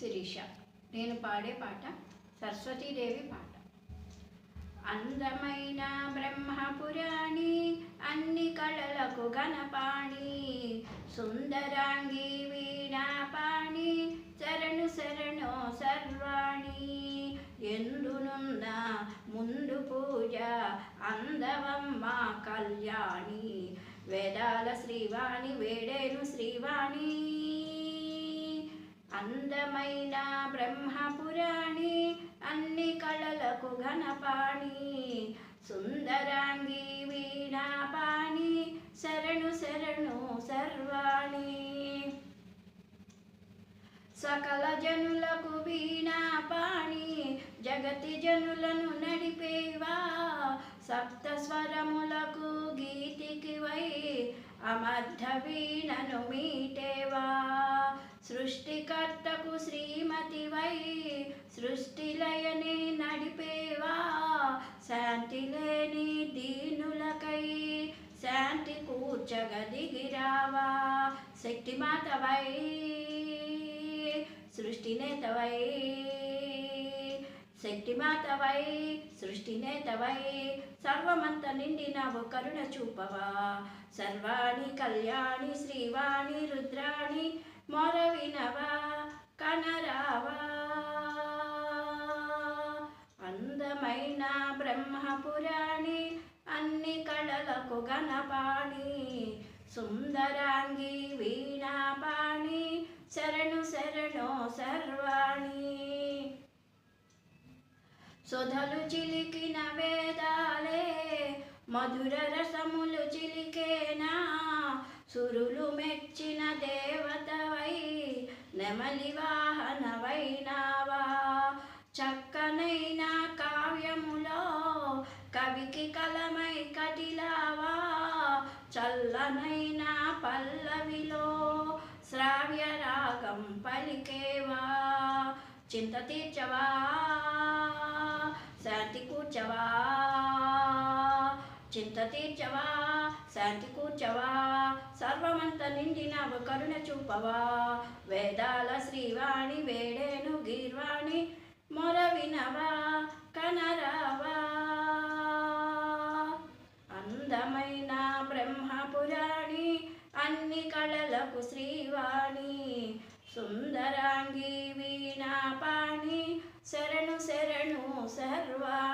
శిరీష. నేను పాడే పాట సరస్వతీదేవి పాట. అందమైన బ్రహ్మపురాణి అన్ని కళలకు గణపాణి సుందరాంగి వీణాపాణి శరణు శరణు సర్వాణి. ఎందునున్న ముందు పూజ అందవమ్మ కళ్యాణి. వేదాల శ్రీవాణి వేడేను శ్రీవాణి. అందమైన బ్రహ్మపురాణి అన్ని కళలకు ఘనపాణి. సుందరాంగి వీణాపాణి శరణు శరణు సర్వాణి. సకల జనులకు వీణాపాణి జగతి జనులను నడిపేవా. సప్త స్వరములకు గీతికి వై అమర్థ వీణను మీటేవా. సృష్టికర్తకు Shrimati why. సృష్టిలయని నడిపేవా? శాంతి లేని దీనులకై శాంతి కూర్చగదిగిరావా? శక్తిమాతవై సృష్టినేతవై శక్తిమాతవై సృష్టినేతవై సర్వమంత నిండినవు కరుణ చూపవా? సర్వాణి కళ్యాణి శ్రీవాణి రుద్రాణి మొరవినవా కనరావా అందమైన బ్రహ్మపురాణి అన్ని కళలకు గణపాణి సుందరాంగి వీణాపాణి శరణు శరణు సర్వాణి సుధలు చిలికిన వేదాలే మధుర రసముల నెమలి వాహనవైనావా చక్కనైన కావ్యములో కవికి కలమై కటిలావా? చల్లనైన పల్లవిలో శ్రావ్య రాగం పలికేవా? చింత తీర్చవా? శాంతి కూర్చవా? చింత తీర్చవా? శాంతి కూర్చవా? సర్వమంత నిండిన కరుణ చూపవా. వేదాల శ్రీవాణి వేడేను గీర్వాణి మొరవినవా కనరావా. అందమైన బ్రహ్మపురాణి అన్ని కళలకు శ్రీవాణి. సుందరాంగి వీణాపాణి శరణు శరణు సర్వా.